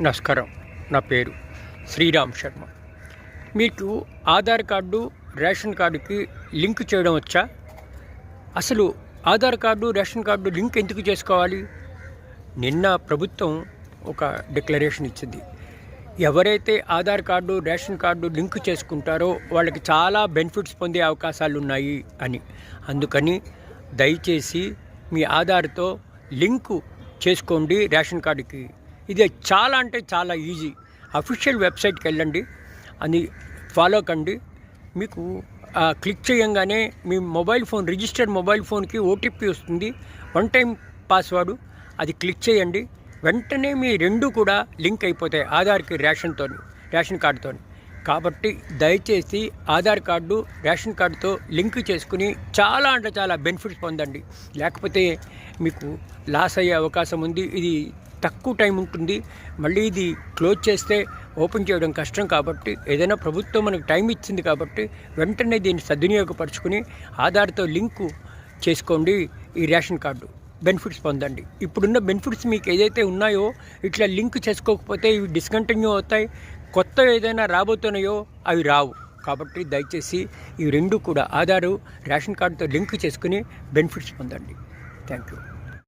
నమస్కారం. నా పేరు శ్రీరామ్ శర్మ. మీకు ఆధార్ కార్డు రేషన్ కార్డుకి లింక్ చేయడం వచ్చా? అసలు Aadhaar card ration card link ఎందుకు చేసుకోవాలి? నిన్న ప్రభుత్వం ఒక డిక్లరేషన్ ఇచ్చింది. ఎవరైతే Aadhaar card ration card link చేసుకుంటారో వాళ్ళకి చాలా బెనిఫిట్స్ పొందే అవకాశాలు ఉన్నాయి అని. అందుకని దయచేసి మీ ఆధార్తో లింకు చేసుకోండి రేషన్ కార్డుకి. ఇది చాలా అంటే చాలా ఈజీ. అఫీషియల్ వెబ్సైట్కి వెళ్ళండి అది ఫాలో కండి. మీకు క్లిక్ చేయంగానే మీ మొబైల్ ఫోన్ రిజిస్టర్డ్ మొబైల్ ఫోన్కి ఓటీపీ వస్తుంది. వన్ టైం పాస్వర్డ్ అది క్లిక్ చేయండి. వెంటనే మీ రెండు కూడా లింక్ అయిపోతాయి ఆధార్కి రేషన్తో రేషన్ కార్డుతో కాబట్టి దయచేసి ఆధార్ కార్డు రేషన్ కార్డుతో లింక్ చేసుకుని చాలా అంటే చాలా బెనిఫిట్స్ పొందండి. లేకపోతే మీకు లాస్ అయ్యే అవకాశం ఉంది. ఇది తక్కువ టైం ఉంటుంది. మళ్ళీ ఇది క్లోజ్ చేస్తే ఓపెన్ చేయడం కష్టం కాబట్టి ఏదైనా ప్రభుత్వం మనకు టైం ఇచ్చింది కాబట్టి వెంటనే దీన్ని సద్వినియోగపరచుకుని ఆధార్తో లింకు చేసుకోండి ఈ రేషన్ కార్డు. బెనిఫిట్స్ పొందండి. ఇప్పుడున్న బెనిఫిట్స్ మీకు ఏదైతే ఉన్నాయో ఇట్లా లింక్ చేసుకోకపోతే ఇవి డిస్కంటిన్యూ అవుతాయి. కొత్త ఏదైనా రాబోతున్నాయో అవి రావు. కాబట్టి దయచేసి ఈ రెండు కూడా ఆధారు రేషన్ కార్డుతో లింక్ చేసుకుని బెనిఫిట్స్ పొందండి. Thank you.